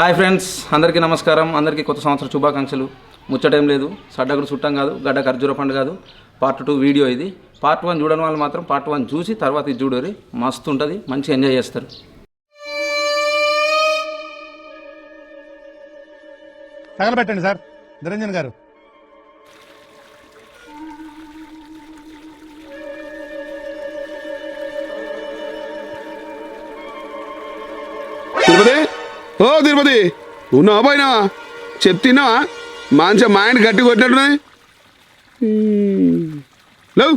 Hi friends అందరికీ నమస్కారం. అందరికీ కొత్త సంవత్సర శుభాకాంక్షలు. ముచ్చటేం లేదు సడ్డగుడు చుట్టం కాదు గడ్డ ఖర్జూర పండు కాదు. పార్ట్ టూ వీడియో ఇది. పార్ట్ వన్ చూడని వాళ్ళు మాత్రం పార్ట్ వన్ చూసి తర్వాత ఇది చూడరి మస్తు ఉంటుంది మంచి ఎంజాయ్ చేస్తారు. తగలబెట్టండి సార్. నిరంజన్ గారు. తిరుపతి? ఓ తిరుపతి ఉన్నావా పోయినా చెప్తున్నా? మంచిగా మైండ్ గట్టి కొట్టినట్టున్నది లేవు.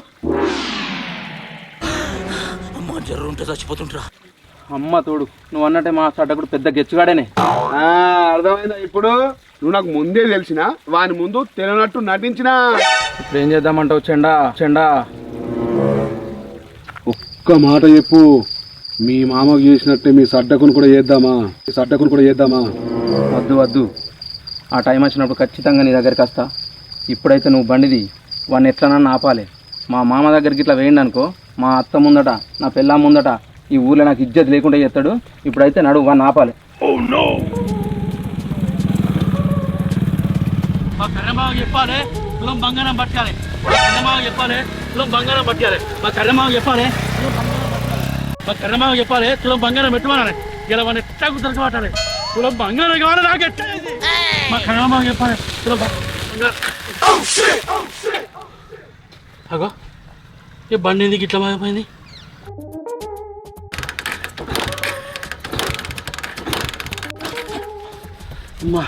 అమ్మ తోడు నువ్వు అన్నట్టే మా సడ్డగుడు పెద్ద గెచ్చుగాడేనే. ఆ, అర్థమైందా ఇప్పుడు? నువ్వు నాకు ముందే తెలిసిన వాని ముందు తెలియనట్టు నటించినా. ఇప్పుడు ఏం చేద్దామంటావు చెండా చెండా? ఒక్క మాట చెప్పు. మీ మామకు చేసినట్టే మీ సడ్డకును కూడా చేద్దామా? మీ సడ్డకును కూడా చేద్దామా? వద్దు వద్దు. ఆ టైం వచ్చినప్పుడు ఖచ్చితంగా నీ దగ్గరికి వస్తా. ఇప్పుడైతే నువ్వు బండిది వాడిని ఎట్లనన్నా ఆపాలి. మా మామ దగ్గరికి ఇట్లా వేయండి అనుకో. మా అత్త ముందట నా పెళ్ళాం ముందట ఈ ఊర్లో నాకు ఇజ్జత్ లేకుండా చేస్తాడు. ఇప్పుడైతే నడు వాడిని ఆపాలి. మా కర్రమావ చెప్పాలి బంగారం పట్టాలి. మా కర్రమావ చెప్పాలి తులం బంగారం పట్టాలి. మా కర్రమావ చెప్పాలి మా కర్రమావ చెప్పాలి తులం బంగారం పెట్టుకోవాలి ఇలా మన ఎట్టాకు దొరకబట్టాలి? తులం బంగారం కావాలి నాకు. ఎట్టా మా కర్రమావ చెప్పాలి తులం బంగారం. అగో ఈ బండి ఎందుకు ఇట్లా మారిపోయింది? అమ్మా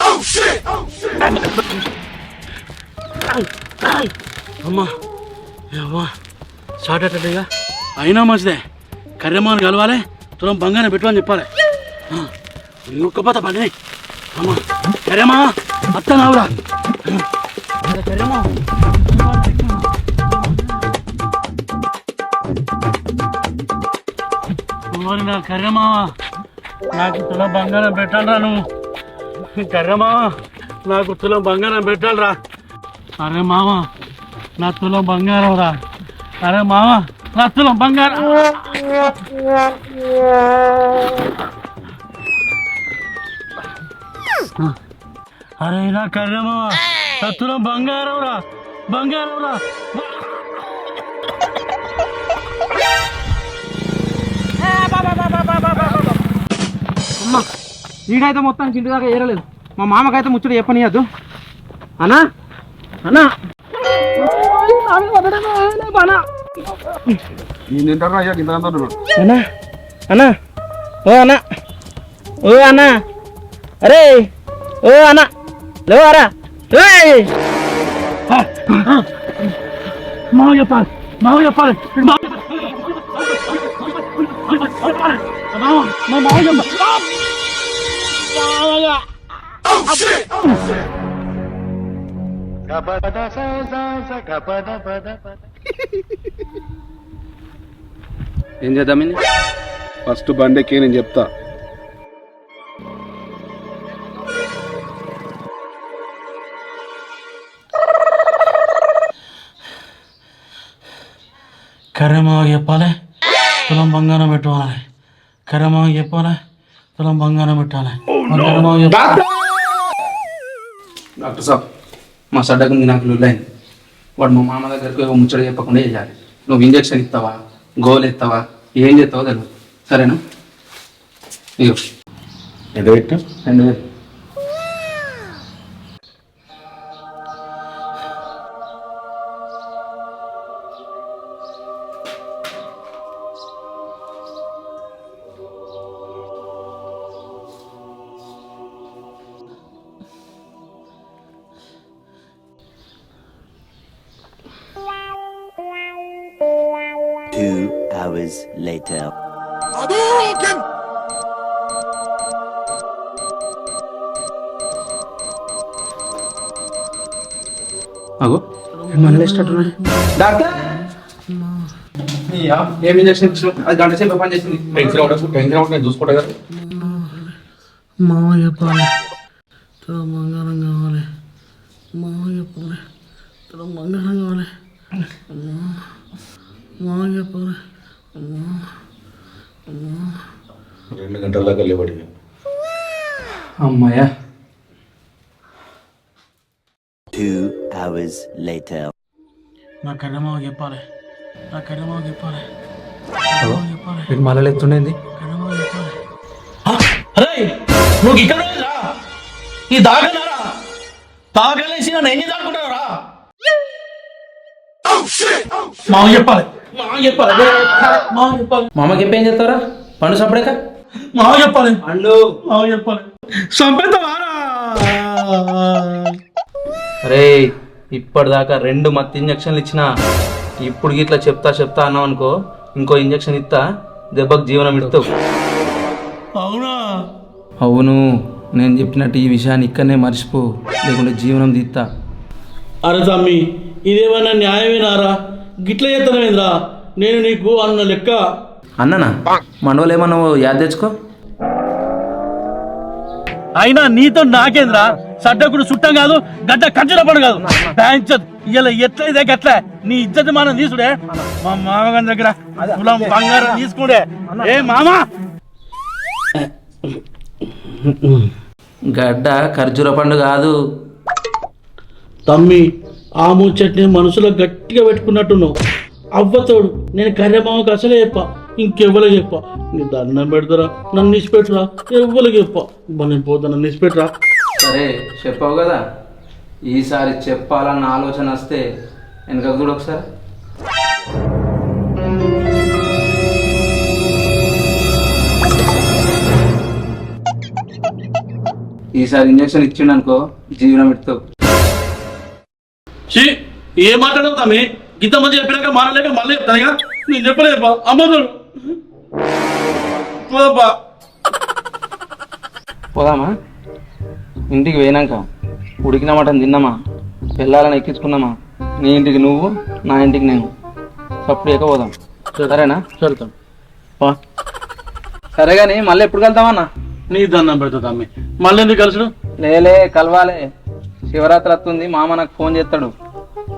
oh, shit! Oh, అమ్మా. అమ్మా షార్ట్ అట్టేగా అయినా మంచిదే. కర్రెమ్మని కలవాలి తులం బంగారం పెట్టమని చెప్పాలి. ఒక్కపోత పండి అమ్మా కర్రెమ్మా అత్త నావురా. కర్రెమ్మా ఓరి నా కర్రెమ్మా నాకు తుల బంగారం పెట్టాలరా నువ్వు. కర్రెమ్మా నాకు తులం బంగారం పెట్టాలరా. అరే మామ నా తులం బంగారం రా. అరే మామ నా తులం బంగారం. అరే నా కర్రమా నా తులం బంగారం రా. బంగారం రా. అమ్మ మొత్తానికి ఇంటి దాకా ఏరలేదు. మా మామకైతే ముచ్చట చెప్పనియద్దు. అనా అనా అన్నా అన్నా. ఓ అన్నా. ఓ అన్నా. అరే ఓ అన్నా. లేవారా? ఏయ్! మావ చెప్పాలి మావ చెప్పాలి మావ మావ చెప్పాలి ఏం చేద్దాం ఫస్ట్ బండెక్కి నేను చెప్తా. కర్రమావ చెప్పాలి? తులం బంగారం పెట్టుకోవాలి. కర్రమావ చెప్పాలి? తులం బంగారం పెట్టాలి. డాక్టర్ సాబ్ మా సడ్డకు నాకు లుల్లైంది వాడు మా మామ దగ్గరికి ముచ్చట చెప్పకుండా చేయాలి నువ్వు ఇంజక్షన్ ఇస్తావా? గోలు ఇస్తావా ఏం చేస్తావో తెలియదు సరేనా? ఇగో. ఎంత పెట్టు రెండు వేలు. Hours later. అగో మళ్ళీ స్టార్ట్ డాక్టర్ ఏం ఇంజక్షన్ అది గంట సేపు పని చేసింది. టెన్షన్ అవ్వడం టెన్షన్ అవ్వడం నేను చూసుకుంటా కదా. మావ చెప్పాలి తులం బంగారం కావాలి. మావ చెప్పాలి తులం బంగారం కావాలి. మామయ్య చెప్పాలి రెండు గంటల దాకా లేబడి అమ్మాయ్యా. Two hours later. నా కర్రమావ చెప్పాలి. నా కర్రమావ చెప్పాలి. వీడు మళ్ళీ ఎత్తుండేది కర్రమావ చెప్పాలి. అరే నువ్వు ఇక్కడ రా. ఈ దాగలారా? తాగలేసి నన్ను ఎన్ని దాడుకుంటారా మామ చెప్పాలి మామ చెప్పాలి. మామ చెప్పాలి మామకి ఏం చేస్తారా పండు సపడేక? మామ చెప్పాలి అండు మామ చెప్పాలి సంపేతవారా. అరే ఇప్పటిదాకా రెండు మత్తు ఇంజక్షన్లు ఇచ్చిన ఇప్పుడు ఇట్లా చెప్తా చెప్తా అన్నావు అనుకో ఇంకో ఇంజక్షన్ ఇస్తా దెబ్బకు జీవనం ఇడతావు. అవునా? అవును నేను చెప్పినట్టు ఈ విషయాన్ని ఇక్కడనే మర్చిపో లేకుంటే జీవనం తీస్తా అరే తమ్మి ఇదేమన్నా న్యాయమేనారా? గిట్ల చేస్తానేంద్రా నేను నీకు అన్న లెక్క. అన్ననా? మనోళ్ళు ఏమన్నా యాద్ తెచ్చుకో. అయినా నీతో నాకేంద్రా? సడ్డకుడు చుట్టం కాదు గడ్డ కంచెల పడు కాదు. ప్యాంచద్ ఇలా ఎట్లయితే గట్ల? నీ ఇజ్జత్ మనం తీసుడే. మా మామగారి దగ్గర తులం బంగారం తీసుకుండే. ఏ మామా? గడ్డ ఖర్జూర పండు కాదు. తమ్మి ఆ ముచ్చట్ని మనసులో గట్టిగా పెట్టుకున్నట్టున్నావు. అవ్వతోడు నేను కర్రెమామకు అసలే చెప్ప ఇంకెవ్వలే చెప్ప. నీ దండం పెడతారా? నన్ను ఇచ్చిపెట్టురా ఎవ్వలకి చెప్ప. అబ్బా నేను పోతా నన్ను ఇచ్చిపెట్టురా సరే చెప్పావు కదా. ఈసారి చెప్పాలన్న ఆలోచన వస్తే వెనక కూడా ఒకసారి. ఈసారి ఇంజక్షన్ ఇచ్చిండు అనుకో జీవనం పెడతావు ఏ మాట్లాడవు తమ్మి? ఇంత మంది చెప్పినాక మానలేక మళ్ళీ చెప్తానుగా? నేను చెప్పలేపా. అమ్మదుడు పోదప్పా. పోదామా? ఇంటికి పోయినాక ఉడికిన మటన్ తిన్నామా? పిల్లలని ఎక్కించుకున్నామా? నీ ఇంటికి నువ్వు నా ఇంటికి నేను. సప్పుడు ఎక్క పోదాం. సరేనా? సరేతాం సరే కానీ మళ్ళీ ఎప్పుడు కలుద్దామన్నా? నీ దండం పెడతా తమ్మి. మళ్ళీ ఎందుకు కలుసుడు? లేలే కలవాలే. శివరాత్రి వస్తుంది మామ నాకు ఫోన్ చేస్తాడు.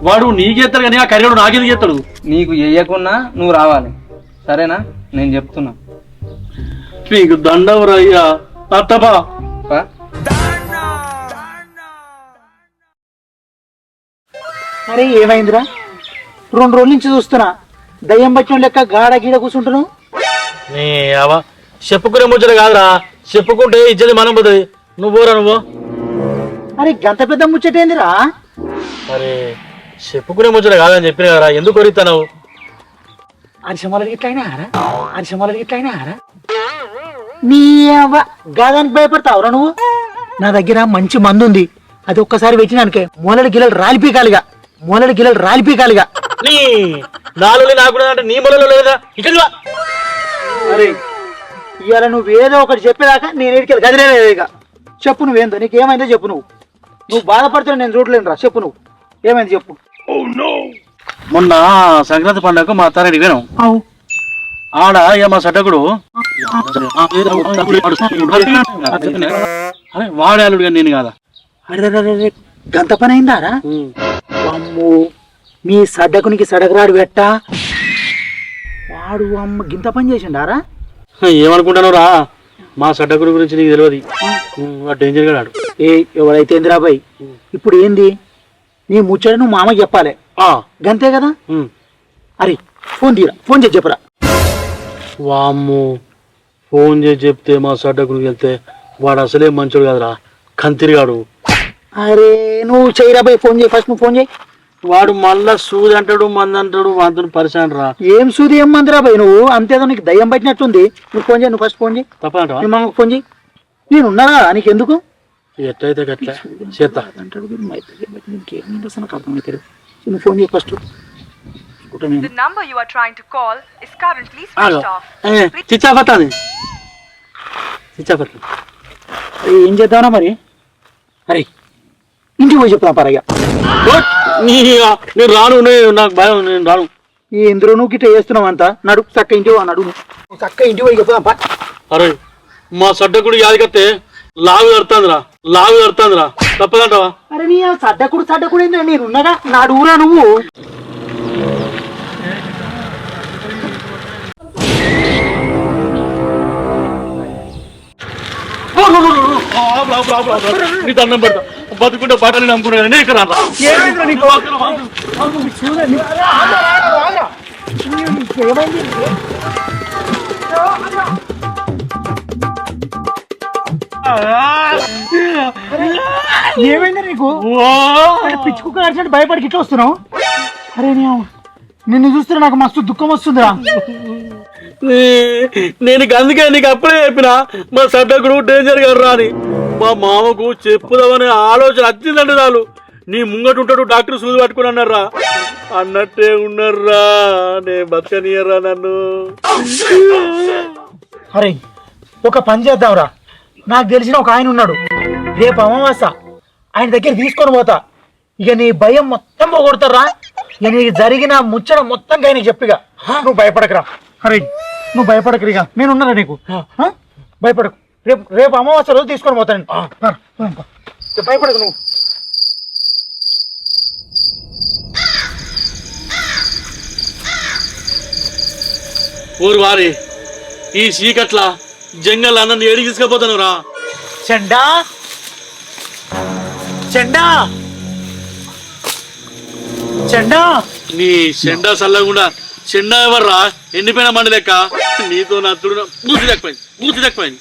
వాడు నీకేస్తాడు కానీ ఆ కర్రీడు నాకెందుకు చేస్తాడు? నీకు చెయ్యకున్నా నువ్వు రావాలి. సరేనా? నేను చెప్తున్నా. నీకు దండం రయ్యా అత్తపా. అరే ఏమైందిరా? రెండు రోజుల నుంచి చూస్తున్నా. దయ్యం బచ్చిన లెక్క గాడ గీడ కూర్చుంటున్నావు చెప్పుకునే ముచ్చట కాదురా. చెప్పుకుంటే ఇచ్చేది మనం పోతుంది. నువ్వు పోరా నువ్వు. అరే గంత పెద్ద ముచ్చటేందిరా? అరే చెప్పుకునే ముచ్చట కాదని చెప్పిన కదరా ఎందుకు కొరిస్తావు అరిసెమలకి ఇట్లా అయినారా అరిసెమలకి ఇట్లా అయినారా నీ అవ్వ. గాదానికి భయపడతావురా నువ్వు? నా దగ్గర మంచి మందు ఉంది. అది ఒక్కసారి పెట్టినానికే మూలడి గిల్లలు రాలిపీకాలిగా. మూలడి గిల్లలు రాలిపీకాలిగా. నీ నాలుగు నాకు అంటే నీ మొలలో లేదా? ఇక్కడ. అరే ఇవాళ నువ్వు ఏదో ఒకటి చెప్పేదాకా నేను ఎడికెళ్ళి గదిలేదు ఇక. చెప్పు నువ్వేందో నీకు ఏమైందో చెప్పు నువ్వు. నువ్వు బాధపడుతున్నా నేను చూడలేను రా చెప్పు నువ్వు. ఏమైంది చెప్పు. మొన్న సంక్రాంతి పండుగ మా అత్తారెడ్డి పోయినాం అవు. ఆడ ఇక మా సటకుడు అరే వాడాలుడు కానీ నేను కాదా? అరే గంత పని అయిందారా? అమ్ము మీ సడ్డకునికి సడగరాడు పెట్ట వాడు అమ్మ గింత పని చేసిండారా? ఏమనుకుంటాను రా మా సడ్డకుడి గురించి నీకు తెలియదు. ఆ. డేంజర్గా ఆడు ఏ ఎవరైతే ఇందిరాబాయ్ ఇప్పుడు ఏంది? నీ ముచ్చట నువ్వు మామకి చెప్పాలి. ఆ, గంతే కదా. అరే ఫోన్ తీరా ఫోన్ చేసి చెప్పరా. వామ్ము ఫోన్ చేసి చెప్తే మా సడ్డకుడికి వెళ్తే వాడు అసలే మంచోడు కాదురా కంతిరిగాడు. అరే నువ్వు చేయరా బాయ్ ఫోన్ చేయి ఫస్ట్ నువ్వు ఫోన్ చేయి. వాడు మళ్ళా సూది అంటాడు మంది అంటాడు వాంతో పరిశాన్ రా. ఏం సూది ఏం మందిరా బాయ్ నువ్వు? అంతేదో నీకు దయ్యం పట్టినట్టుంది. నువ్వు ఫోన్ చేయి నువ్వు ఫస్ట్ ఫోన్ చేయి. మామకు ఫోన్ చేయి. నేను ఉన్నారా నీకు ఎందుకు ఎట్లయితే గట్ల. అంటాడు నీకేం నువ్వు ఫోన్ చేయి first. The number you are trying to call is currently ఆగు. switched off. ఏ, చిచ్చా పట్టాది చిచ్చా పట్టు అరే ఏం చేద్దామన్నా మరి? అరే ఇంటికి పోయి చెప్తాం పరయ్య ఓట్! నీ నేను రాను నాకు భయం నేను రాను. ఈ ఇందులో నువ్వు గిట్ట చేస్తున్నావు అంతా. నడు చక్క ఇంటికి పో, నడు నువ్వు చక్క ఇంటికి పోయి చెప్తాం పా. అరే మా సడ్డకుడు యాదికత్తే లావు కడతాందిరా లావు కడతాందిరా. తప్పదంటావా? అరే నీ సడ్డకుడు సడ్డకుడు ఏంద్రా నేను నా నాడురా నువ్వు? నీ దండం పెడతా. బతుకుంటే బట్టలు నమ్ముకున్నాను. ఇక్కడ చూడండి ఏమైంది నీకు? అంటే పిచ్చి కుక్క కరిచినట్టు భయపడికి ఇట్లా వస్తున్నావు? అరే నీ. నిన్ను చూస్తే నాకు మస్తు దుఃఖం వస్తుందిరా. నేను అందుకే నీకు అప్పుడే చెప్పిన మా సడ్డకుడు డేంజర్ గారు రాని మా మామకు చెప్పుదామనే ఆలోచన వచ్చిందండి చాలు. నీ ముంగట ఉంటాడు డాక్టర్ సూది పట్టుకుని అన్నారా? అన్నట్టే ఉన్నారా? నేను బతకనియరా నన్ను. అరే ఒక పని చేద్దాంరా. నాకు తెలిసిన ఒక ఆయన ఉన్నాడు. రేపు అమావాస్య. ఆయన దగ్గర తీసుకొని పోతా. ఇక నీ భయం మొత్తం పోగొడతారా? ఇక నీకు జరిగిన ముచ్చట మొత్తం ఆయనకి చెప్పిగా. నువ్వు భయపడకరా. అరే నువ్వు భయపడకరు ఇక. నేను ఉన్నారా నీకు? ఆ? భయపడకు. రేపు రేపు అమావాస్య రోజు తీసుకొని పోతాను. ఇక భయపడకు నువ్వు. ఊరు వారి ఈ చీకట్ల జంగల్ అన్నని ఏడికి తీసుకుపోతాను రా చెండా? చెండా? చెండా? నీ చెండా చల్లకుండా చెండా ఎవర్రా? ఎండిపోయిన మండి లెక్క. నీతో నత్తుడు పూర్తి తక్కువైంది పూర్తి తక్కువైంది.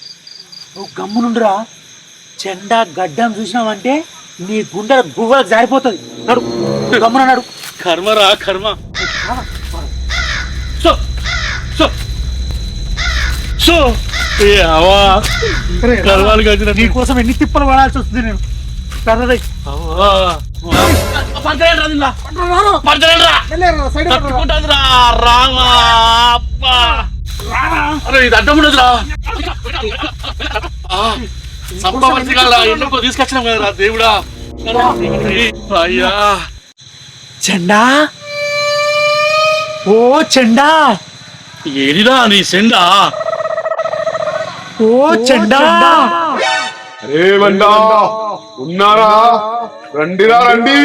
నువ్వు గమ్మునుండురా. చెండా గడ్డం చూసినావంటే నీ గుండె గువ్వలకు జారిపోతుంది. నడు గమ్మున నడు. కర్మరా కర్మ. సో సో సో నీ కోసం ఎన్ని తిప్పలు పడాల్సి వస్తుంది నేను? తీసుకొచ్చినాం కదరా దేవుడా. అయ్యా. చెండా? ఓ చెండా. ఏడిరా నీ సెండా ఓ చెండా రేవన్నా ఉన్నారా? రండిరా రండి.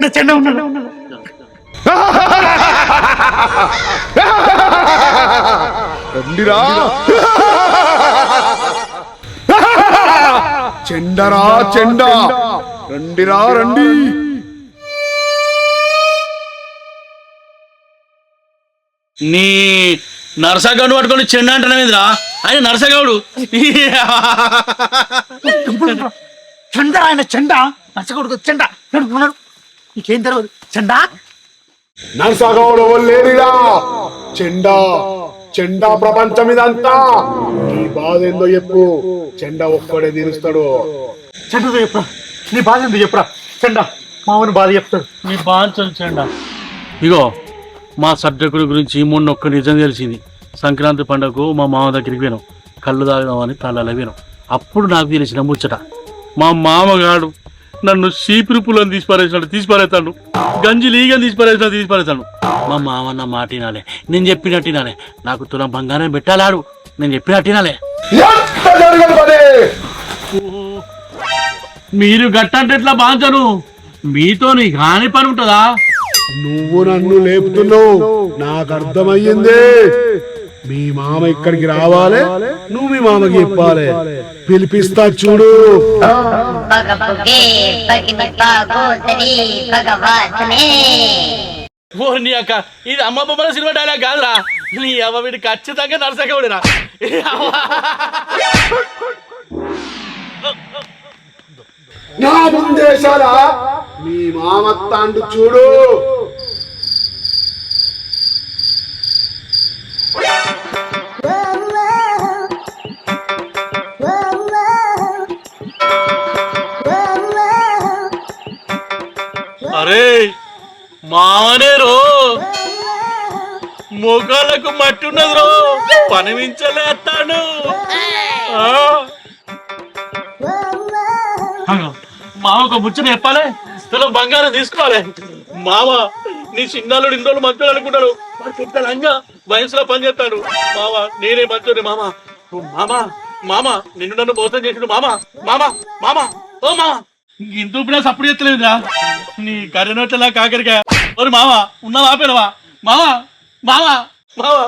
నా చెండా ఉన్నాడు రండిరా. చెండరా చెండ. రండిరా రండి. నీ నరసగౌడు పట్టుకొని చెండ అంటున్నావేంద్రా? ఆయన నరసగౌడు. చెండా ఆయన చెండా. నచ్చకూడదు చెండా. నీకేం తెలియదు చెండా? నరసగౌడు లేనిరా చెండ చెండ ప్రపంచం ఇదంతా నీ బాధ ఏందో చెప్పు. చెండ ఒక్కడే తీరుస్తాడు. చెండతో చెప్పురా. నీ బాధ ఎందుకు చెప్పురా. చెండా మామూలు బాధ చెప్తాడు. నీ బాంచం చెండ ఇగో మా సబ్జెక్టుల గురించి మొన్న ఒక్క నిజం తెలిసింది. సంక్రాంతి పండుగకు మా మామ దగ్గరికి పోయినాం. కళ్ళు తాగుదామని తలలో పోయినాం అప్పుడు నాకు తెలిసిన ముచ్చట మా మామగాడు నన్ను చీపిరి పుల్లని తీసి పారేసినాడు తీసి పారేస్తాడు గంజి లీగని తీసి పారేసినా తీసి పారేస్తాడు మా మామ నా మాట వినాలే. నేను చెప్పినట్టు వినాలే. నాకు తులం బంగారం పెట్టాలాడు. నేను చెప్పినట్టు వినాలే. మీరు గట్టంటే ఎట్లా బాంచను? మీతో నీ కాని పని ఉంటుందా? నువ్వు నన్ను లేపుతున్నావు. నాకు అర్థమయ్యింది. మీ మామ ఇక్కడికి రావాలి. నువ్వు మీ మామకి చెప్పాలి. పిలిపిస్తా చూడు. ఓ నీ అక్క ఇది అమ్మ బొమ్మల సినిమా డైలాగ్ కాదురా. నీ అవ్వ వీడు ఖచ్చితంగా నరసకవుడిరా నా ముందేశాల మీ మామ తాండు చూడు. అరే మామనే రో. మొగాళ్ళకు మట్టి ఉన్నది రో పనిమించలేస్తాడు మామ ఒక ముచ్చట చెప్పాలి? తులం బంగారం తీసుకోవాలి. మామ నీ చిన్నాళ్ళు ఇన్ని రోజులు మంచోడు అనుకుంటాడు పెద్ద లంగా వయసులో పని చేస్తాడు. మామ నేనే మంచోడి మామ. నువ్వు మామ మామ నిన్ను నన్ను మోసం చేసిన మామ. మామ మామ. ఓ మామ. ఇంత ఊపినా సప్పుడు చేస్తలేదురా. నీ కర్రనొట్టలా కాకరిగా ఒరు మావా ఉన్నావా ఆపేనవా మావా మావా మావా.